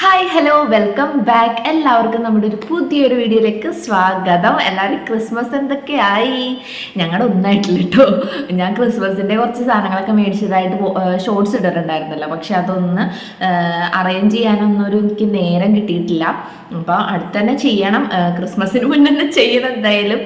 Hi hello welcome back എല്ലാവർക്കും നമ്മുടെ ഒരു പുതിയൊരു വീഡിയോയിലേക്ക് സ്വാഗതം. എല്ലാവരും ക്രിസ്മസ് എന്തൊക്കെയായി? ഞങ്ങളുടെ ഒന്നായിട്ടില്ല കേട്ടോ ഞാൻ ക്രിസ്മസിന്റെ കുറച്ച് സാധനങ്ങളൊക്കെ മേടിച്ചതായിട്ട് ഷോർട്സ് ഇട്ടിട്ടുണ്ടായിരുന്നല്ലോ. പക്ഷെ അതൊന്ന് അറേഞ്ച് ചെയ്യാനൊന്നും ഒരു എനിക്ക് നേരം കിട്ടിയിട്ടില്ല. അപ്പോൾ അടുത്ത് തന്നെ ചെയ്യണം. ക്രിസ്മസിന് മുന്നേ തന്നെ ചെയ്യണം എന്തായാലും.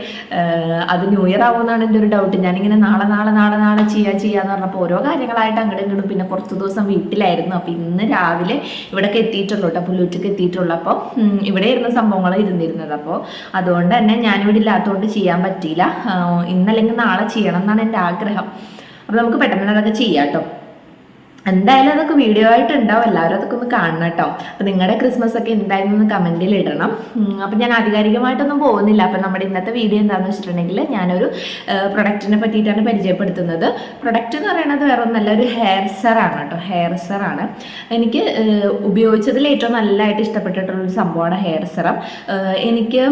അത് ന്യൂ ഇയർ ആവുമെന്നാണ് എന്റെ ഒരു ഡൗട്ട് ഞാനിങ്ങനെ നാളെ നാളെ നാളെ നാളെ ചെയ്യാ ചെയ്യാന്ന് പറഞ്ഞപ്പോൾ ഓരോ കാര്യങ്ങളായിട്ട് അങ്ങോട്ടും ഇങ്ങോട്ടും പിന്നെ കുറച്ച് ദിവസം വീട്ടിലായിരുന്നു. അപ്പോൾ ഇന്ന് രാവിലെ ഇവിടേക്ക് എത്തിയിട്ടുള്ളൂ കേട്ടോ പുല്ലൂറ്റക്ക് എത്തിയിട്ടുള്ളൂ അപ്പോൾ ഇവിടെ ഇരുന്ന സംഭവങ്ങൾ ഇരുന്നിരുന്നത്. അപ്പോൾ അതുകൊണ്ട് തന്നെ ഞാനിവിടെ ഇല്ലാത്തതുകൊണ്ട് ചെയ്യാൻ പറ്റിയില്ല. ഇന്നല്ലെങ്കിൽ നാളെ ചെയ്യണം എന്നാണ് എന്റെ ആഗ്രഹം. അപ്പോൾ നമുക്ക് പെട്ടെന്ന് അതൊക്കെ ചെയ്യാം കേട്ടോ. എന്തായാലും അതൊക്കെ വീഡിയോ ആയിട്ട് ഉണ്ടാവും എല്ലാവരും അതൊക്കെ ഒന്ന് കാണണം കേട്ടോ. അപ്പം നിങ്ങളുടെ ക്രിസ്മസ് ഒക്കെ എന്തായാലും ഒന്ന് കമന്റിൽ ഇടണം. അപ്പം ഞാൻ ആധികാരികമായിട്ടൊന്നും പോകുന്നില്ല. അപ്പം നമ്മുടെ ഇന്നത്തെ വീഡിയോ എന്താണെന്ന് വെച്ചിട്ടുണ്ടെങ്കിൽ ഞാനൊരു പ്രൊഡക്റ്റിനെ പറ്റിയിട്ടാണ് പരിചയപ്പെടുത്തുന്നത്. പ്രൊഡക്റ്റ് എന്ന് പറയുന്നത് വേറെ ഒന്നല്ല ഒരു ഹെയർ സെറാണ് കേട്ടോ. ഹെയർ സെറാണ് എനിക്ക് ഉപയോഗിച്ചതിൽ ഏറ്റവും നല്ലതായിട്ട് ഇഷ്ടപ്പെട്ടിട്ടുള്ളൊരു സംഭവമാണ് ഹെയർ സെറം എനിക്ക്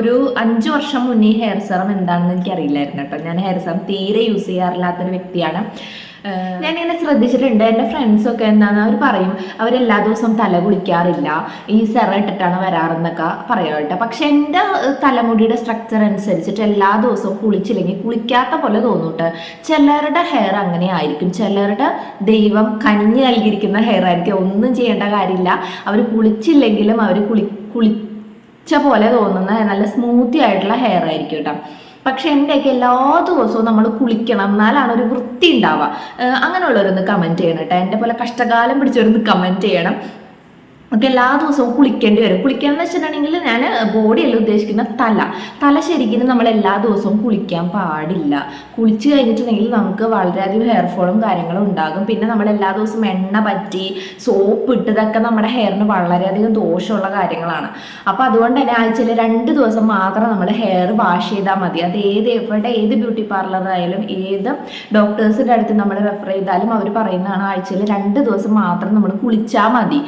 ഒരു അഞ്ച് വർഷം മുന്നേ ഹെയർ സെറം എന്താണെന്ന് എനിക്കറിയില്ലായിരുന്നു കേട്ടോ. ഞാൻ ഹെയർ സെറം തീരെ യൂസ് ചെയ്യാറില്ലാത്തൊരു വ്യക്തിയാണ്. ഞാനിങ്ങനെ ശ്രദ്ധിച്ചിട്ടുണ്ട്. എന്റെ ഫ്രണ്ട്സൊക്കെ എന്താണെന്ന് അവർ പറയും. അവരെല്ലാ ദിവസവും തല കുളിക്കാറില്ല. ഈ സെറ ഇട്ടിട്ടാണ് വരാറെന്നൊക്കെ പറയാം കേട്ടോ പക്ഷെ എന്റെ തലമുടിയുടെ സ്ട്രക്ചർ അനുസരിച്ചിട്ട് എല്ലാ ദിവസവും കുളിച്ചില്ലെങ്കിൽ കുളിക്കാത്ത പോലെ തോന്നൂട്ട്. ചിലരുടെ ഹെയർ അങ്ങനെ ആയിരിക്കും. ചിലരുടെ ദൈവം കഞ്ഞി നൽകിയിരിക്കുന്ന ഹെയർ ആയിരിക്കും. ഒന്നും ചെയ്യേണ്ട കാര്യമില്ല. അവർ കുളിച്ചില്ലെങ്കിലും അവർ കുളി കുളിച്ച പോലെ തോന്നുന്ന നല്ല സ്മൂത്തി ആയിട്ടുള്ള ഹെയർ ആയിരിക്കും കേട്ടോ. പക്ഷെ എന്റെയൊക്കെ എല്ലാ ദിവസവും നമ്മൾ കുളിക്കണം. എന്നാലാണ് ഒരു വൃത്തി ഉണ്ടാവുക അങ്ങനെയുള്ളവരൊന്ന് കമന്റ് ചെയ്യണം കേട്ടോ. എന്റെ പോലെ കഷ്ടകാലം പിടിച്ചവരൊന്ന് കമന്റ് ചെയ്യണം. ഒക്കെ എല്ലാ ദിവസവും കുളിക്കേണ്ടി വരും. കുളിക്കുക എന്ന് വെച്ചിട്ടുണ്ടെങ്കിൽ ഞാൻ ബോഡിയല്ല ഉദ്ദേശിക്കുന്ന തല. തല ശരിക്കും നമ്മൾ എല്ലാ ദിവസവും കുളിക്കാൻ പാടില്ല. കുളിച്ച് കഴിഞ്ഞിട്ടുണ്ടെങ്കിൽ നമുക്ക് വളരെയധികം ഹെയർ ഫോളും കാര്യങ്ങളും ഉണ്ടാകും. പിന്നെ നമ്മൾ എല്ലാ ദിവസവും എണ്ണ പറ്റി സോപ്പ് ഇട്ടതൊക്കെ നമ്മുടെ ഹെയറിന് വളരെയധികം ദോഷമുള്ള കാര്യങ്ങളാണ്. അപ്പോൾ അതുകൊണ്ട് തന്നെ ആഴ്ചയിൽ രണ്ട് ദിവസം മാത്രം നമ്മൾ ഹെയർ വാഷ് ചെയ്താൽ മതി. അത് ഏത് എവിടെ ഏത് ബ്യൂട്ടി പാർലറായാലും ഏത് ഡോക്ടേഴ്സിന്റെ അടുത്ത് നമ്മൾ റെഫർ ചെയ്താലും അവർ പറയുന്നതാണ് ആഴ്ചയിൽ രണ്ട് ദിവസം മാത്രം നമ്മൾ കുളിച്ചാൽ മതി.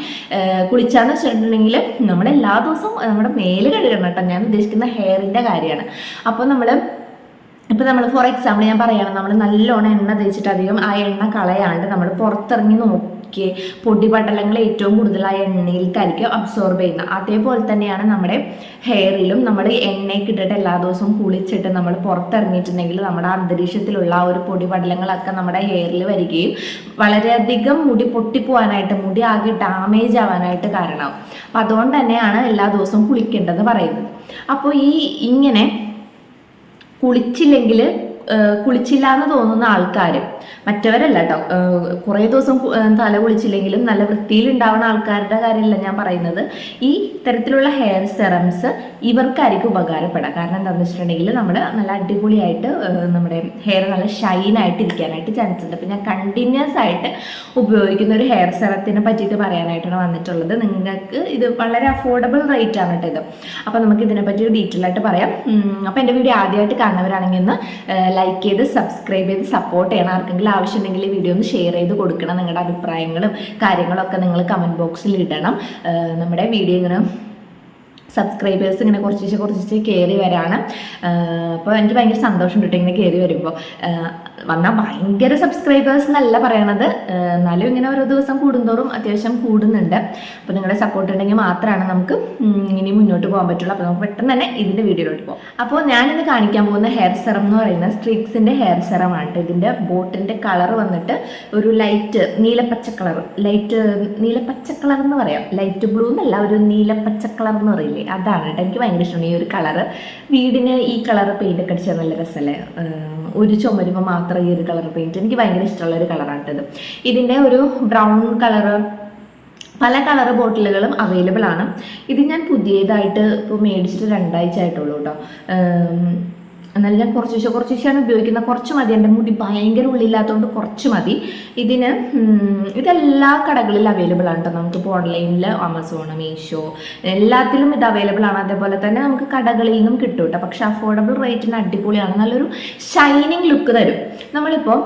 കുളിച്ചാന്ന് വെച്ചിട്ടുണ്ടെങ്കിൽ നമ്മൾ എല്ലാ ദിവസവും നമ്മുടെ മേൽ കഴുകണം കേട്ടോ. ഞാൻ ഉദ്ദേശിക്കുന്ന ഹെയറിന്റെ കാര്യമാണ്. അപ്പോൾ നമ്മൾ ഇപ്പം നമ്മൾ ഫോർ എക്സാമ്പിൾ ഞാൻ പറയുകയാണ് നമ്മൾ നല്ലോണം എണ്ണ തേച്ചിട്ട് അധികം ആ എണ്ണ കളയാണ്ട് നമ്മൾ പുറത്തിറങ്ങി നോക്കി പൊടിപടലങ്ങൾ ഏറ്റവും കൂടുതൽ ആ എണ്ണയിലേക്കായിരിക്കും അബ്സോർബ് ചെയ്യുന്നത് അതേപോലെ തന്നെയാണ് നമ്മുടെ ഹെയറിലും നമ്മൾ എണ്ണയൊക്കെ ഇട്ടിട്ട് എല്ലാ ദിവസവും കുളിച്ചിട്ട് നമ്മൾ പുറത്തിറങ്ങിയിട്ടുണ്ടെങ്കിൽ നമ്മുടെ അന്തരീക്ഷത്തിലുള്ള ആ ഒരു പൊടിപടലങ്ങളൊക്കെ നമ്മുടെ ഹെയറിൽ വരികയും വളരെയധികം മുടി പൊട്ടിപ്പോവാനായിട്ട് മുടി ആകെ ഡാമേജ് ആവാനായിട്ട് കാരണമാവും. അപ്പം അതുകൊണ്ട് തന്നെയാണ് എല്ലാ ദിവസവും കുളിക്കേണ്ടതെന്ന് പറയുന്നത്. അപ്പോൾ ഈ ഇങ്ങനെ കുളിച്ചില്ലെങ്കിൽ കുളിച്ചില്ല എന്ന് തോന്നുന്ന ആൾക്കാർ മറ്റവരല്ല കേട്ടോ കുറേ ദിവസം തല കുളിച്ചില്ലെങ്കിലും നല്ല വൃത്തിയിൽ ഉണ്ടാവുന്ന ആൾക്കാരുടെ കാര്യമല്ല ഞാൻ പറയുന്നത്. ഈ തരത്തിലുള്ള ഹെയർ സെറംസ് ഇവർക്കായിരിക്കും ഉപകാരപ്പെടാം കാരണം എന്താണെന്ന് വെച്ചിട്ടുണ്ടെങ്കിൽ നമ്മൾ നല്ല അടിപൊളിയായിട്ട് നമ്മുടെ ഹെയർ നല്ല ഷൈൻ ആയിട്ട് ഇരിക്കാനായിട്ട് ചാൻസ് ഉണ്ട്. അപ്പം ഞാൻ കണ്ടിന്യൂസ് ആയിട്ട് ഉപയോഗിക്കുന്ന ഒരു ഹെയർ സെറത്തിനെ പറ്റിയിട്ട് പറയാനായിട്ടാണ് വന്നിട്ടുള്ളത്. നിങ്ങൾക്ക് ഇത് വളരെ അഫോർഡബിൾ റേറ്റ് ആണ് കേട്ടോ ഇത്. അപ്പോൾ നമുക്ക് ഇതിനെപ്പറ്റി ഒരു ഡീറ്റെയിൽ ആയിട്ട് പറയാം. അപ്പോൾ എന്റെ വീഡിയോ ആദ്യമായിട്ട് കാണുന്നവരാണെങ്കിൽ ഒന്ന് ലൈക്ക് ചെയ്ത് സബ്സ്ക്രൈബ് ചെയ്ത് സപ്പോർട്ട് ചെയ്യണം. ആർക്കെങ്കിലും ആവശ്യമുണ്ടെങ്കിൽ ഈ വീഡിയോ ഒന്ന് ഷെയർ ചെയ്ത് കൊടുക്കണം നിങ്ങളുടെ അഭിപ്രായങ്ങളും കാര്യങ്ങളൊക്കെ നിങ്ങൾ കമന്റ് ബോക്സിൽ ഇടണം. നമ്മുടെ വീഡിയോ ഇങ്ങനെ സബ്സ്ക്രൈബേഴ്സ് ഇങ്ങനെ കുറച്ച് കുറച്ച് കയറി വരാണ്. അപ്പോൾ എനിക്ക് ഭയങ്കര സന്തോഷം കിട്ടും ഇങ്ങനെ കയറി വരുമ്പോൾ വന്നാൽ ഭയങ്കര സബ്സ്ക്രൈബേഴ്സ് എന്നല്ല പറയണത്. എന്നാലും ഇങ്ങനെ ഓരോ ദിവസം കൂടുന്തോറും അത്യാവശ്യം കൂടുന്നുണ്ട്. അപ്പോൾ നിങ്ങളുടെ സപ്പോർട്ട് ഉണ്ടെങ്കിൽ മാത്രമാണ് നമുക്ക് ഇനി മുന്നോട്ട് പോകാൻ പറ്റുള്ളൂ. അപ്പോൾ നമുക്ക് പെട്ടെന്ന് തന്നെ ഇതിന്റെ വീഡിയോയിലോട്ട് പോകാം. അപ്പോൾ ഞാനിന്ന് കാണിക്കാൻ പോകുന്ന ഹെയർ സെറം എന്ന് പറയുന്ന സ്ട്രീക്സിന്റെ ഹെയർ സെറം ആണ് ഇതിന്റെ ബോട്ടിന്റെ കളർ വന്നിട്ട് ഒരു ലൈറ്റ് നീലപ്പച്ച കളർ ലൈറ്റ് നീലപ്പച്ച കളർ എന്ന് പറയാം. ലൈറ്റ് ബ്ലൂ എന്നല്ല ഒരു നീലപ്പച്ച കളർ എന്ന് പറയില്ലേ? അതാണ് കേട്ടോ എനിക്ക് ഭയങ്കര ഇഷ്ടമാണ്. ഈ ഒരു കളർ വീടിന് ഈ കളർ പെയിന്റ് ഒക്കെ അടിച്ചാൽ നല്ല രസമല്ലേ? ഒരു ചുമരുമ്പോൾ മാത്രം ഈ ഒരു കളർ പെയിന്റ് എനിക്ക് ഭയങ്കര ഇഷ്ടമുള്ള ഒരു കളറാണ് ഇത്. ഇതിന്റെ ഒരു ബ്രൗൺ കളറ് പല കളർ ബോട്ടിലുകളും അവൈലബിൾ ആണ്. ഇത് ഞാൻ പുതിയതായിട്ട് ഇപ്പോൾ മേടിച്ചിട്ട് രണ്ടാഴ്ച ആയിട്ടുള്ളൂ കേട്ടോ എന്നാലും ഞാൻ കുറച്ച് ശേഷം കുറച്ച് ശേഷമാണ് ഉപയോഗിക്കുന്നത് കുറച്ച് മതി. എന്റെ മുടി ഭയങ്കര ഉള്ളില്ലാത്തതുകൊണ്ട് കുറച്ച് മതി. ഇതിന് ഇതെല്ലാ കടകളിലും അവൈലബിൾ ആണ് കേട്ടോ നമുക്കിപ്പോൾ ഓൺലൈനിൽ ആമസോൺ മീഷോ എല്ലാത്തിലും ഇത് അവൈലബിൾ ആണ്. അതേപോലെ തന്നെ നമുക്ക് കടകളിൽ നിന്നും കിട്ടും കേട്ടോ പക്ഷേ അഫോർഡബിൾ റേറ്റിന് അടിപൊളിയാണ്. നല്ലൊരു ഷൈനിങ് ലുക്ക് തരും. നമ്മളിപ്പോൾ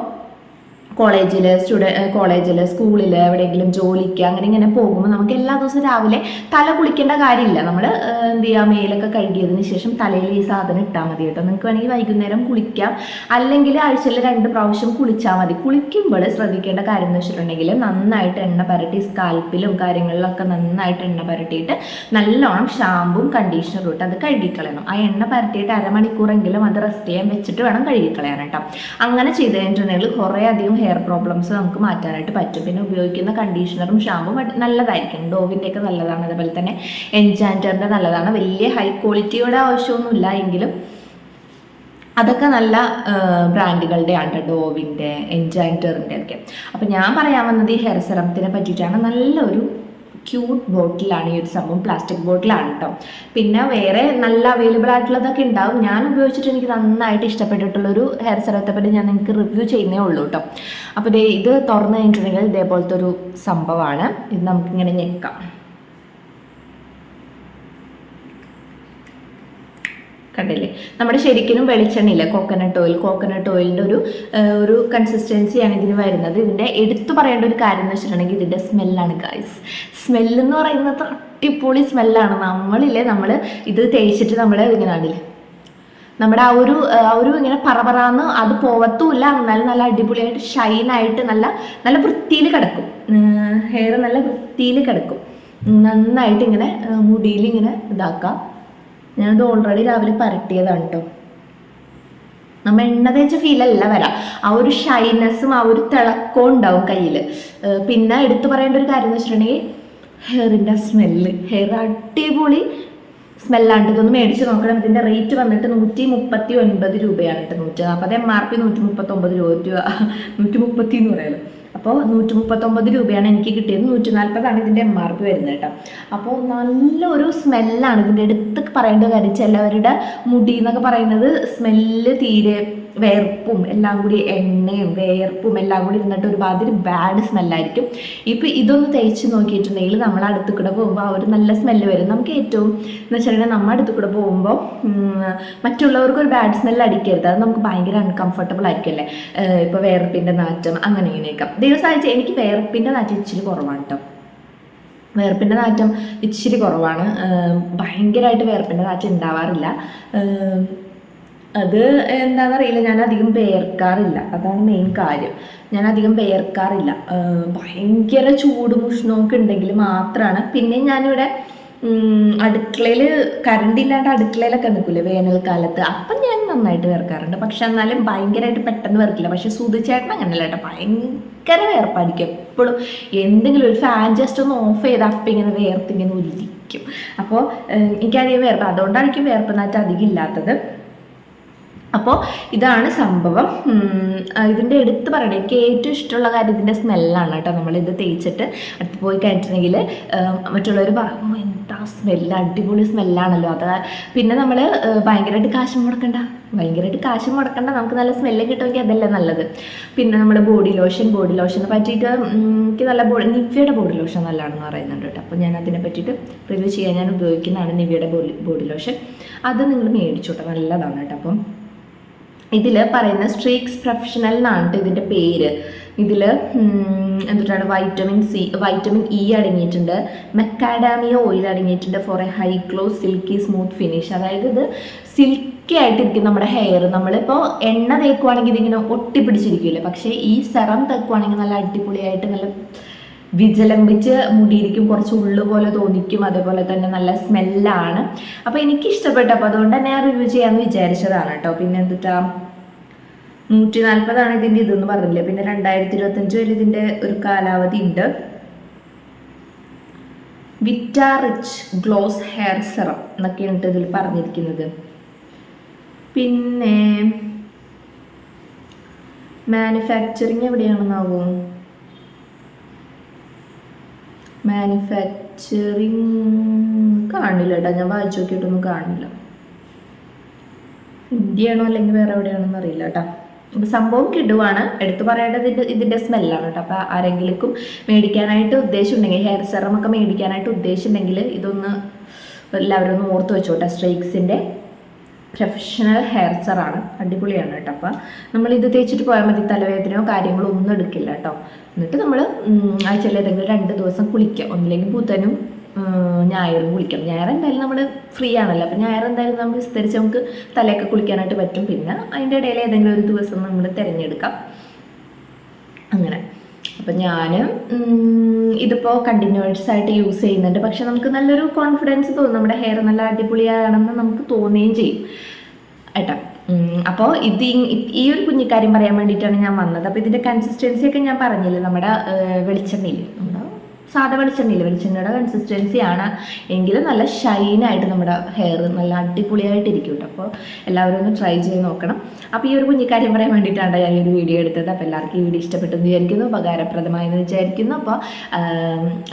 കോളേജിൽ സ്റ്റുഡ കോളേജിൽ സ്കൂളിൽ എവിടെയെങ്കിലും ജോലിക്ക് അങ്ങനെ ഇങ്ങനെ പോകുമ്പോൾ നമുക്ക് എല്ലാ ദിവസവും രാവിലെ തല കുളിക്കേണ്ട കാര്യമില്ല. നമ്മൾ എന്ത് ചെയ്യുക മേലൊക്കെ കഴുകിയതിന് ശേഷം തലയിൽ ഈ സാധനം ഇട്ടാൽ മതി കേട്ടോ. നിങ്ങൾക്ക് വേണമെങ്കിൽ വൈകുന്നേരം കുളിക്കാം. അല്ലെങ്കിൽ ആഴ്ചയിൽ രണ്ട് പ്രാവശ്യം കുളിച്ചാൽ മതി. കുളിക്കുമ്പോൾ ശ്രദ്ധിക്കേണ്ട കാര്യം എന്ന് വെച്ചിട്ടുണ്ടെങ്കിൽ നന്നായിട്ട് എണ്ണ പരട്ടി സ്കാൽപ്പിലും കാര്യങ്ങളിലൊക്കെ നന്നായിട്ട് എണ്ണ പരട്ടിയിട്ട് നല്ലോണം ഷാമ്പും കണ്ടീഷണറും ഇട്ട് അത് കഴുകിക്കളയണം. ആ എണ്ണ പരട്ടിയിട്ട് അരമണിക്കൂറെങ്കിലും അത് റെസ്റ്റ് ചെയ്യാൻ വെച്ചിട്ട് വേണം കഴുകിക്കളയാൻ കേട്ടോ അങ്ങനെ ചെയ്ത് കഴിഞ്ഞിട്ടുണ്ടെങ്കിൽ കുറേ അധികം ഹെയർ പ്രോബ്ലംസ് നമുക്ക് മാറ്റാനായിട്ട് പറ്റും. പിന്നെ ഉപയോഗിക്കുന്ന കണ്ടീഷണറും ഷാമ്പും നല്ലതായിരിക്കും. ഡോവിന്റെ ഒക്കെ നല്ലതാണ്. അതുപോലെ തന്നെ എൻജാന്ററിന്റെ നല്ലതാണ്. വലിയ ഹൈ ക്വാളിറ്റിയുടെ ആവശ്യമൊന്നുമില്ല എങ്കിലും അതൊക്കെ നല്ല ബ്രാൻഡുകളുടെ ആണ് ഡോവിന്റെ എൻജാന്ററിന്റെ ഒക്കെ അപ്പം ഞാൻ പറയാൻ വന്നത് ഈ ഹെയർ സെറത്തിനെ പറ്റിയിട്ടാണ്. നല്ലൊരു ക്യൂട്ട് ബോട്ടിലാണ് ഈ ഒരു സംഭവം പ്ലാസ്റ്റിക് ബോട്ടിലാണ് കേട്ടോ പിന്നെ വേറെ നല്ല അവൈലബിൾ ആയിട്ടുള്ളതൊക്കെ ഉണ്ടാവും. ഞാൻ ഉപയോഗിച്ചിട്ട് എനിക്ക് നന്നായിട്ട് ഇഷ്ടപ്പെട്ടിട്ടുള്ളൊരു ഹെയർ സെറത്തെ പറ്റി ഞാൻ നിങ്ങൾക്ക് റിവ്യൂ ചെയ്യുന്നേ ഉള്ളൂ കേട്ടോ അപ്പോൾ ഇത് തുറന്നു കഴിഞ്ഞിട്ടുണ്ടെങ്കിൽ ഇതേപോലത്തെ ഒരു സംഭവമാണ്. ഇത് നമുക്കിങ്ങനെ ഞെക്കാം. കണ്ടില്ലേ? നമ്മുടെ ശരിക്കും വെളിച്ചെണ്ണയില്ല? കോക്കനട്ട് ഓയിൽ കോക്കനട്ട് ഓയിലിന്റെ ഒരു ഒരു കൺസിസ്റ്റൻസിയാണ് ഇതിന് വരുന്നത്. ഇതിന്റെ എടുത്തു പറയേണ്ട ഒരു കാര്യം എന്ന് വെച്ചിട്ടുണ്ടെങ്കിൽ ഇതിന്റെ സ്മെല്ലാണ് ഗായ്സ് സ്മെല്ലെന്ന് പറയുന്നത് അടിപൊളി സ്മെല്ലാണ് നമ്മളില്ലേ നമ്മൾ ഇത് തേച്ചിട്ട് നമ്മൾ ഇങ്ങനെ കണ്ടില്ലേ? നമ്മുടെ ആ ഒരു ആ ഒരു ഇങ്ങനെ പറപറാന്ന് അത് പോവത്തുമില്ല. എന്നാലും നല്ല അടിപൊളിയായിട്ട് ഷൈനായിട്ട് നല്ല നല്ല വൃത്തിയിൽ കിടക്കും. ഹെയർ നല്ല വൃത്തിയിൽ കിടക്കും. നന്നായിട്ട് ഇങ്ങനെ മുടിയിൽ ഇങ്ങനെ ഇതാക്കാം. ഞാനത് ഓൾറെഡി രാവിലെ പരട്ടിയതാണ് കേട്ടോ നമ്മൾ എണ്ണ തേച്ച ഫീലല്ല വരാം. ആ ഒരു ഷൈനെസ്സും ആ ഒരു തിളക്കവും ഉണ്ടാവും കയ്യിൽ പിന്നെ എടുത്തു പറയേണ്ട ഒരു കാര്യം എന്ന് വെച്ചിട്ടുണ്ടെങ്കിൽ ഹെയറിന്റെ സ്മെല്ല് ഹെയർ അടിപൊളി സ്മെല്ലാണ്ട് ഇതൊന്ന് മേടിച്ച് നോക്കണം. ഇതിന്റെ റേറ്റ് വന്നിട്ട് നൂറ്റി മുപ്പത്തി ഒൻപത് രൂപയാണ് കേട്ടോ നൂറ്റി നാൽപ്പത് എം ആർ പി നൂറ്റി മുപ്പത്തൊമ്പത് രൂപ നൂറ്റി മുപ്പത്തി എന്ന് പറയാലോ. അപ്പോൾ നൂറ്റി മുപ്പത്തൊമ്പത് രൂപയാണ് എനിക്ക് കിട്ടിയത്. നൂറ്റി നാൽപ്പതാണ് ഇതിന്റെ എം ആർ പി വരുന്നത് കേട്ടോ. അപ്പോൾ നല്ലൊരു സ്മെല്ലാണ് ഇതിന്റെ അടുത്ത് പറയേണ്ട കാര്യം. ചിലവരുടെ മുടി എന്നൊക്കെ പറയുന്നത് സ്മെല്ല് തീരെ വേർപ്പും എല്ലാം കൂടി എണ്ണയും വേർപ്പും എല്ലാം കൂടി ഇരുന്നിട്ട് ഒരുമാതിരി ബാഡ് സ്മെല്ലായിരിക്കും ഇപ്പം ഇതൊന്ന് തേച്ച് നോക്കിയിട്ടുണ്ടെങ്കിൽ നമ്മൾ അടുത്ത് കൂടെ പോകുമ്പോൾ ആ ഒരു നല്ല സ്മെല്ല് വരും. നമുക്ക് ഏറ്റവും എന്ന് വെച്ചിട്ടുണ്ടെങ്കിൽ നമ്മൾ അടുത്ത് കൂടെ പോകുമ്പോൾ മറ്റുള്ളവർക്ക് ഒരു ബാഡ് സ്മെല്ല് അടിക്കരുത്. അത് നമുക്ക് ഭയങ്കര അൺകംഫർട്ടബിൾ ആയിരിക്കുമല്ലേ ഇപ്പോൾ വേർപ്പിന്റെ നാറ്റം അങ്ങനെ ഇങ്ങനെയൊക്കെ. ദിവസമായിട്ട് എനിക്ക് വേർപ്പിന്റെ നാറ്റം ഇച്ചിരി കുറവാണ് കേട്ടോ വേർപ്പിന്റെ നാറ്റം ഇച്ചിരി കുറവാണ്. ഭയങ്കരമായിട്ട് വേർപ്പിന്റെ നാറ്റം ഉണ്ടാവാറില്ല അത് എന്താണെന്നറിയില്ല ഞാൻ അധികം വേർക്കാറില്ല. അതാണ് മെയിൻ കാര്യം. ഞാൻ അധികം വേർക്കാറില്ല ഭയങ്കര ചൂടും ഉഷ്ണമൊക്കെ ഉണ്ടെങ്കിൽ മാത്രമാണ് പിന്നെ ഞാനിവിടെ അടുക്കളയിൽ കറണ്ട് ഇല്ലാണ്ട് അടുക്കളയിലൊക്കെ നിൽക്കില്ലേ വേനൽക്കാലത്ത്. അപ്പം ഞാൻ നന്നായിട്ട് വേർക്കാറുണ്ട്. പക്ഷെ എന്നാലും ഭയങ്കരമായിട്ട് പെട്ടെന്ന് വേർക്കില്ല. പക്ഷെ സുധിച്ചേട്ടൻ അങ്ങനെയല്ല കേട്ടോ. ഭയങ്കര വേർപ്പായിരിക്കും എപ്പോഴും. എന്തെങ്കിലും ഒരു ഫാൻ ജസ്റ്റ് ഒന്ന് ഓഫ് ചെയ്ത് അപ്പം ഇങ്ങനെ വേർത്ത് ഇങ്ങനെ ഉരുളിക്കും അപ്പോൾ എനിക്കധികം വേർപ്പ്. അതുകൊണ്ടാണ് എനിക്ക് വേർപ്പ് നാറ്റം അധികം ഇല്ലാത്തത്. അപ്പോൾ ഇതാണ് സംഭവം. ഇതിന്റെ എടുത്ത് പറയണം എനിക്ക് ഏറ്റവും ഇഷ്ടമുള്ള കാര്യം ഇതിന്റെ സ്മെല്ലാണ് കേട്ടോ. നമ്മളിത് തേച്ചിട്ട് അടുത്ത് പോയി കഴിഞ്ഞിട്ടുണ്ടെങ്കിൽ മറ്റുള്ളവർ പറയും എന്താ സ്മെല്ല്? അടിപൊളി സ്മെല്ലാണല്ലോ. അത് പിന്നെ നമ്മൾ ഭയങ്കരമായിട്ട് കാശ് മുടക്കണ്ട. ഭയങ്കരമായിട്ട് കാശ് മുടക്കണ്ട. നമുക്ക് നല്ല സ്മെല്ല് കിട്ടുമെങ്കിൽ അതല്ലേ നല്ലത്. പിന്നെ നമ്മുടെ ബോഡി ലോഷൻ ബോഡി ലോഷനെ പറ്റിയിട്ട് എനിക്ക് നല്ല ബോഡി നിവ്യയുടെ ബോഡി ലോഷൻ നല്ലതാണെന്ന് പറയുന്നുണ്ട് കേട്ടോ. അപ്പോൾ ഞാൻ അതിനെ പറ്റിയിട്ട് റിവ്യൂ ചെയ്യാൻ ഞാൻ ഉപയോഗിക്കുന്നതാണ് നിവ്യയുടെ ബോഡി ബോഡി ലോഷൻ. അത് നിങ്ങൾ മേടിച്ചോട്ടെ. നല്ലതാണ് കേട്ടോ. അപ്പം ഇതിൽ പറയുന്ന സ്ട്രീക്സ് പ്രൊഫഷണൽ എന്നാണ് ഇതിന്റെ പേര്. ഇതിൽ എന്തുട്ടാണ്? വൈറ്റമിൻ സി വൈറ്റമിൻ ഇ അടങ്ങിയിട്ടുണ്ട്. മെക്കാഡാമിയ ഓയിൽ അടങ്ങിയിട്ടുണ്ട് for a high glow silky smooth finish അതായത് ഇത് സിൽക്കി ആയിട്ടിരിക്കും നമ്മുടെ ഹെയർ നമ്മളിപ്പോൾ എണ്ണ തേക്കുവാണെങ്കിൽ ഇതിങ്ങനെ ഒട്ടിപ്പിടിച്ചിരിക്കില്ലേ? പക്ഷേ ഈ സെറം തേക്കുവാണെങ്കിൽ നല്ല അടിപൊളിയായിട്ട് നല്ല വിജലംബിച്ച് മുടിയിരിക്കും കുറച്ച് ഉള്ളു പോലെ തോന്നിക്കും അതേപോലെ തന്നെ നല്ല സ്മെല്ലാണ്. അപ്പോൾ എനിക്ക് ഇഷ്ടപ്പെട്ടു അപ്പോൾ അതുകൊണ്ട് തന്നെ ഞാൻ റിവ്യൂ ചെയ്യാമെന്ന് വിചാരിച്ചതാണ് കേട്ടോ. പിന്നെ എന്തിട്ടാ? നൂറ്റി നാൽപ്പതാണ് ഇതിന്റെ ഇതെന്ന് പറഞ്ഞില്ലേ? പിന്നെ രണ്ടായിരത്തി ഇരുപത്തഞ്ച് വരെ ഇതിന്റെ ഒരു കാലാവധി ഉണ്ട്. വിറ്റ റിച്ച് ഗ്ലോസ് ഹെയർ സെറം എന്നൊക്കെയാണ് ഇതിൽ പറഞ്ഞിരിക്കുന്നത്. പിന്നെ മാനുഫാക്ചറിങ് എവിടെയാണെന്നാവും? മാനുഫാക്ചറിങ് കാണില്ല കേട്ടോ ഞാൻ വായിച്ചു നോക്കിയിട്ടൊന്നും കാണില്ല. ഇന്ത്യയാണോ അല്ലെങ്കിൽ വേറെ എവിടെയാണോന്ന് അറിയില്ല കേട്ടോ അപ്പോൾ സംഭവം കിടുവാണ്. എടുത്തു പറയേണ്ടത് ഇതിന്റെ ഇതിന്റെ സ്മെല്ലാണ് കേട്ടോ അപ്പോൾ ആരെങ്കിലും മേടിക്കാനായിട്ട് ഉദ്ദേശമുണ്ടെങ്കിൽ ഹെയർ സെറം ഒക്കെ മേടിക്കാനായിട്ട് ഉദ്ദേശമുണ്ടെങ്കിൽ ഇതൊന്ന് എല്ലാവരും ഒന്ന് ഓർത്ത് വെച്ചോട്ടെ സ്ട്രൈക്സിന്റെ പ്രൊഫഷണൽ ഹെയർ സെറാണ് അടിപൊളിയാണ് കേട്ടോ. നമ്മൾ ഇത് തേച്ചിട്ട് പോയാൽ മതി. തലവേദനയോ കാര്യങ്ങളോ ഒന്നും എടുക്കില്ല കേട്ടോ. എന്നിട്ട് നമ്മൾ ആഴ്ചയിൽ ഏതെങ്കിലും രണ്ട് ദിവസം കുളിക്കുക. ഒന്നില്ലെങ്കിൽ ബുധനും ഞായറും കുളിക്കാം ഞായർ എന്തായാലും നമ്മൾ ഫ്രീ ആണല്ലോ. അപ്പം ഞായർ എന്തായാലും നമ്മൾ വിസ്തരിച്ച് നമുക്ക് തലയൊക്കെ കുളിക്കാനായിട്ട് പറ്റും. പിന്നെ അതിന്റെ ഇടയിൽ ഏതെങ്കിലും ഒരു ദിവസം നമ്മൾ തിരഞ്ഞെടുക്കാം. അപ്പം ഞാൻ ഇതിപ്പോൾ കണ്ടിന്യൂസ് ആയിട്ട് യൂസ് ചെയ്യുന്നുണ്ട്. പക്ഷെ നമുക്ക് നല്ലൊരു കോൺഫിഡൻസ് തോന്നും. നമ്മുടെ ഹെയർ നല്ല അടിപൊളിയാണെന്ന് നമുക്ക് തോന്നുകയും ചെയ്യും. ഏട്ടാ അപ്പോൾ ഇത് ഈ- ഒരു കുഞ്ഞിക്കാര്യം പറയാൻ വേണ്ടിയിട്ടാണ് ഞാൻ വന്നത്. അപ്പോൾ ഇതിന്റെ കൺസിസ്റ്റൻസി ഒക്കെ ഞാൻ പറഞ്ഞില്ലേ? നമ്മുടെ വെളിച്ചെണ്ണയിൽ സാധാ വെളിച്ചെണ്ണയിൽ വെളിച്ചെണ്ണയുടെ കൺസിസ്റ്റൻസി ആണ്. എങ്കിലും നല്ല ഷൈനായിട്ട് നമ്മുടെ ഹെയർ നല്ല അടിപൊളിയായിട്ട് ഇരിക്കും കേട്ടോ അപ്പോൾ എല്ലാവരും ഒന്ന് ട്രൈ ചെയ്ത് നോക്കണം. അപ്പോൾ ഈ ഒരു കുഞ്ഞിക്കാര്യം പറയാൻ വേണ്ടിയിട്ടാണ് ഞാൻ ഈ ഒരു വീഡിയോ എടുത്തത്. അപ്പോൾ എല്ലാവർക്കും ഈ വീഡിയോ ഇഷ്ടപ്പെട്ടെന്ന് വിചാരിക്കുന്നു. ഉപകാരപ്രദമായെന്ന് വിചാരിക്കുന്നു. അപ്പോൾ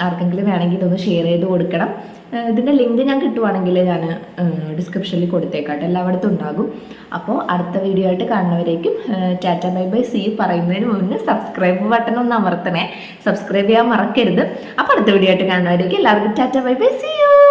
ആർക്കെങ്കിലും വേണമെങ്കിൽ ഇതൊന്ന് ഷെയർ ചെയ്ത് കൊടുക്കണം. ഇതിന്റെ ലിങ്ക് ഞാൻ കിട്ടുവാണെങ്കിൽ ഞാൻ ഡിസ്ക്രിപ്ഷനിൽ കൊടുത്തേക്കാട്ടെ. എല്ലായിടത്തും ഉണ്ടാകും. അപ്പോൾ അടുത്ത വീഡിയോ ആയിട്ട് കാണുന്നവരേക്കും ടാറ്റ ബൈ ബൈ സി പറയുന്നതിന് മുന്നേ സബ്സ്ക്രൈബ് ബട്ടൺ ഒന്ന് അമർത്തണേ. സബ്സ്ക്രൈബ് ചെയ്യാൻ മറക്കരുത്. അപ്പോൾ അടുത്ത വീഡിയോ ആയിട്ട് കാണുന്നവരേക്കും എല്ലാവർക്കും tata bye bye see you!